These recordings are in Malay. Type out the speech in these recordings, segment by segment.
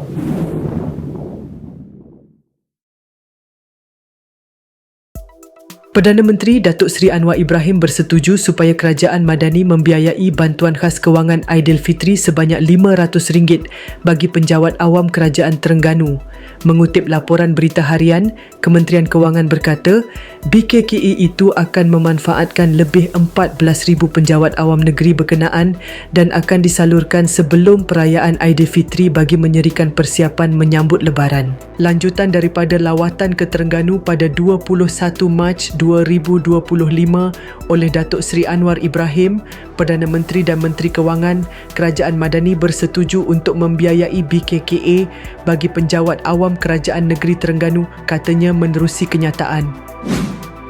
ハハハハ! Perdana Menteri Datuk Seri Anwar Ibrahim bersetuju supaya kerajaan Madani membiayai bantuan khas kewangan Aidilfitri sebanyak RM500 bagi penjawat awam kerajaan Terengganu. Mengutip laporan berita harian, Kementerian Kewangan berkata, BKKE itu akan memanfaatkan lebih 14,000 penjawat awam negeri berkenaan dan akan disalurkan sebelum perayaan Aidilfitri bagi menyerikan persiapan menyambut lebaran. Lanjutan daripada lawatan ke Terengganu pada 21 Mac 2025 oleh Datuk Seri Anwar Ibrahim, Perdana Menteri dan Menteri Kewangan, Kerajaan Madani bersetuju untuk membiayai BKKA bagi penjawat awam Kerajaan Negeri Terengganu katanya menerusi kenyataan.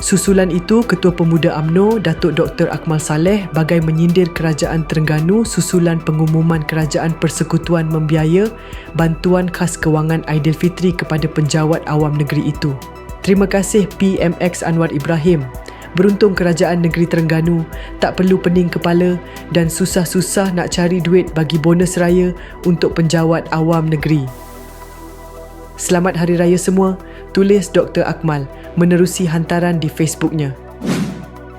Susulan itu, Ketua Pemuda AMNO, Datuk Dr. Akmal Saleh bagai menyindir Kerajaan Terengganu susulan pengumuman Kerajaan Persekutuan membiaya bantuan khas kewangan Aidilfitri kepada penjawat awam negeri itu. Terima kasih PMX Anwar Ibrahim. Beruntung kerajaan negeri Terengganu tak perlu pening kepala dan susah-susah nak cari duit bagi bonus raya untuk penjawat awam negeri. Selamat Hari Raya semua, tulis Dr. Akmal menerusi hantaran di Facebooknya.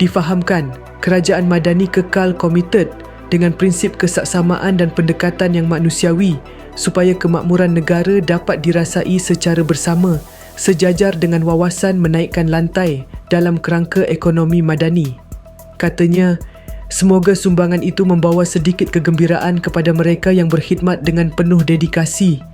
Difahamkan, kerajaan Madani kekal komited dengan prinsip kesaksamaan dan pendekatan yang manusiawi supaya kemakmuran negara dapat dirasai secara bersama sejajar dengan wawasan menaikkan lantai dalam kerangka ekonomi madani. Katanya, semoga sumbangan itu membawa sedikit kegembiraan kepada mereka yang berkhidmat dengan penuh dedikasi